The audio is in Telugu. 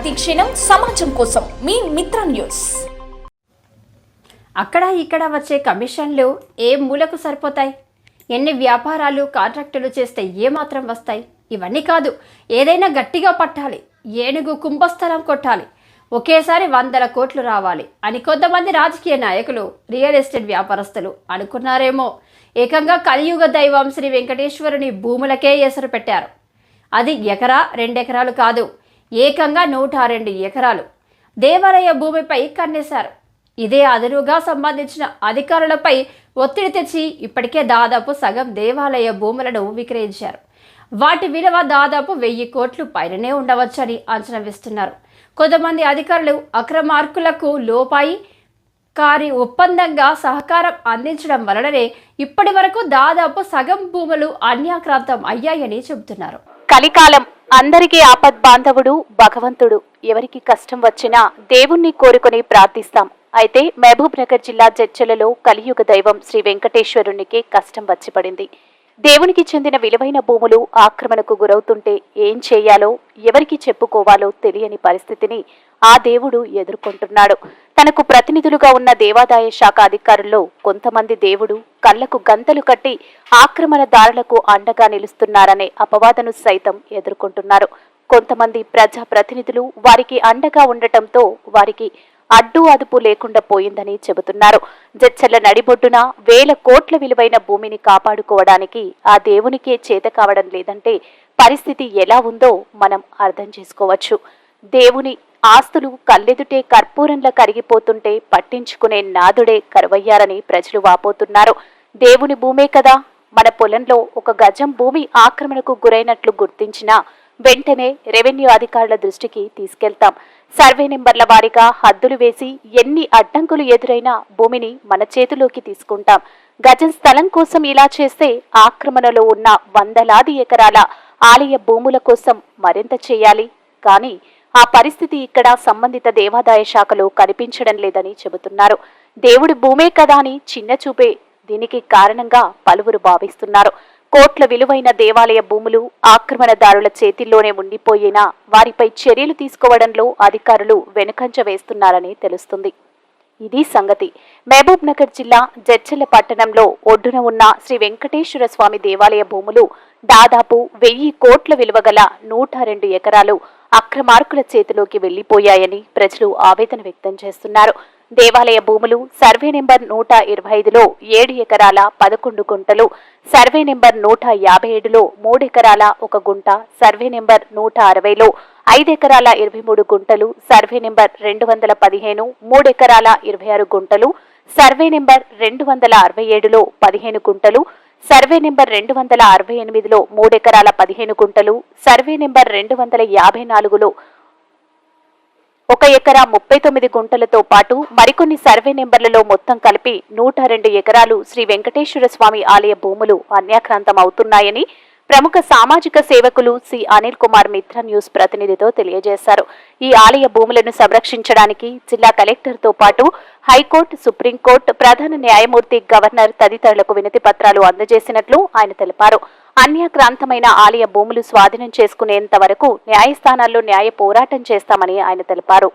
ప్రతిక్షణం సమాజం కోసం మీ మిత్ర న్యూస్. అక్కడ ఇక్కడ వచ్చే కమిషన్లు ఏ మూలకు సరిపోతాయి? ఎన్ని వ్యాపారాలు కాంట్రాక్టులు చేస్తే ఏమాత్రం వస్తాయి? ఇవన్నీ కాదు ఏదైనా గట్టిగా పట్టాలి ఏనుగు కుంభస్థలం కొట్టాలి ఒకేసారి వందల కోట్లు రావాలి అని కొంతమంది రాజకీయ నాయకులు రియల్ ఎస్టేట్ వ్యాపారస్తులు అనుకున్నారేమో. ఏకంగా కలియుగ దైవం శ్రీ వెంకటేశ్వరుని భూములకే ఎసరు పెట్టారు. అది ఎకరా రెండెకరాలు కాదు. ఏకంగా నూట రెండు ఎకరాలు. దేవాలయ భూమిపై కన్నేశారు. ఇదే అదనుగా సంబంధించిన అధికారులపై ఒత్తిడి తెచ్చి ఇప్పటికే దాదాపు సగం దేవాలయ భూములను విక్రయించారు. వాటి విలువ దాదాపు వెయ్యి కోట్లు పైననే ఉండవచ్చని అంచనా వేస్తున్నారు. కొంతమంది అధికారులు అక్రమార్కులకు లోపాయి కారి ఒప్పందంగా సహకారం అందించడం వలననే ఇప్పటి వరకు దాదాపు సగం భూములు అన్యాక్రాంతం అయ్యాయని చెబుతున్నారు. కలికాలం అందరికీ ఆపద్ బాంధవుడు భగవంతుడు. ఎవరికి కష్టం వచ్చినా దేవుణ్ణి కోరుకొని ప్రార్థిస్తాం. అయితే మహబూబ్ నగర్ జిల్లా జడ్చలలో కలియుగ దైవం శ్రీ వెంకటేశ్వరునికి కష్టం వచ్చి పడింది. దేవునికి చెందిన విలువైన భూములు ఆక్రమణకు గురవుతుంటే ఏం చేయాలో ఎవరికి చెప్పుకోవాలో తెలియని పరిస్థితిని ఆ దేవుడు ఎదుర్కొంటున్నాడు. తనకు ప్రతినిధులుగా ఉన్న దేవాదాయ శాఖ అధికారుల్లో కొంతమంది దేవుడు కళ్ళకు గంతలు కట్టి ఆక్రమణదారులకు అండగా నిలుస్తున్నారనే అపవాదను సైతం ఎదుర్కొంటున్నారు. కొంతమంది ప్రజా ప్రతినిధులు వారికి అండగా ఉండటంతో వారికి అడ్డు అదుపు లేకుండా పోయిందని చెబుతున్నారు. జచ్చల నడిబొడ్డున వేల కోట్ల విలువైన భూమిని కాపాడుకోవడానికి ఆ దేవునికే చేత కావడం లేదంటే పరిస్థితి ఎలా ఉందో మనం అర్థం చేసుకోవచ్చు. దేవుని ఆస్తులు కళ్ళెదుటే కర్పూరంలా కరిగిపోతుంటే పట్టించుకునే నాదుడే కరువయ్యారని ప్రజలు వాపోతున్నారు. దేవుని భూమే కదా. మన పొలంలో ఒక గజం భూమి ఆక్రమణకు గురైనట్లు గుర్తించినా వెంటనే రెవెన్యూ అధికారుల దృష్టికి తీసుకెళ్తాం. సర్వే నెంబర్ల వారీగా హద్దులు వేసి ఎన్ని అడ్డంకులు ఎదురైనా భూమిని మన చేతిలోకి తీసుకుంటాం. గజం స్థలం కోసం ఇలా చేస్తే ఆక్రమణలో ఉన్న వందలాది ఎకరాల ఆలయ భూముల కోసం మరింత చేయాలి. కానీ ఆ పరిస్థితి ఇక్కడ సంబంధిత దేవాదాయ శాఖలో కనిపించడం లేదని చెబుతున్నారు. దేవుడి భూమే కదా అని చిన్న చూపే దీనికి కారణంగా పలువురు భావిస్తున్నారు. కోట్ల విలువైన దేవాలయ భూములు ఆక్రమణదారుల చేతిల్లోనే ఉండిపోయినా వారిపై చర్యలు తీసుకోవడంలో అధికారులు వెనుకంజ వేస్తున్నారని తెలుస్తుంది. ఇది సంగతి. మహబూబ్ నగర్ జిల్లా జడ్చెల పట్టణంలో ఒడ్డున ఉన్న శ్రీ వెంకటేశ్వర స్వామి దేవాలయ భూములు దాదాపు వెయ్యి కోట్ల విలువగల నూట రెండు ఎకరాలు. అక్రమార్కుల చేతిలోకి వెళ్ళిపోయాయని ప్రజలు ఆవేదన వ్యక్తం చేస్తున్నారు. దేవాలయ భూములు సర్వే నెంబర్ నూట ఇరవై ఐదులో ఏడు ఎకరాల పదకొండు గుంటలు సర్వే నెంబర్ నూట యాభై ఏడులో మూడు ఎకరాల ఒక గుంట సర్వే నెంబర్ నూట అరవైలో ఐదు ఎకరాల ఇరవై మూడు గుంటలు సర్వే నెంబర్ రెండు వందల పదిహేను మూడు ఎకరాల ఇరవై ఆరు గుంటలు సర్వే నెంబర్ రెండు వందల అరవై ఏడులో పదిహేను గుంటలు సర్వే నెంబర్ రెండు వందల అరవై ఎనిమిదిలో మూడెకరాల పదిహేను గుంటలు సర్వే నెంబర్ రెండు వందల యాభై నాలుగులో ఒక ఎకరా ముప్పై తొమ్మిది గుంటలతో పాటు మరికొన్ని సర్వే నెంబర్లలో మొత్తం కలిపి నూట రెండు ఎకరాలు శ్రీ వెంకటేశ్వర స్వామి ఆలయ భూములు అన్యాక్రాంతం అవుతున్నాయని ప్రముఖ సామాజిక సేవకులు సి. అనిల్ కుమార్ మిత్ర న్యూస్ ప్రతినిధితో తెలియజేశారు. ఈ ఆలయ భూములను సంరక్షించడానికి జిల్లా కలెక్టర్తో పాటు హైకోర్టు సుప్రీంకోర్టు ప్రధాన న్యాయమూర్తి గవర్నర్ తదితరులకు వినతి పత్రాలు అందజేసినట్లు ఆయన తెలిపారు. అన్యాక్రాంతమైన ఆలయ భూములు స్వాధీనం చేసుకునేంత వరకు న్యాయస్థానాల్లో న్యాయ పోరాటం చేస్తామని ఆయన తెలిపారు.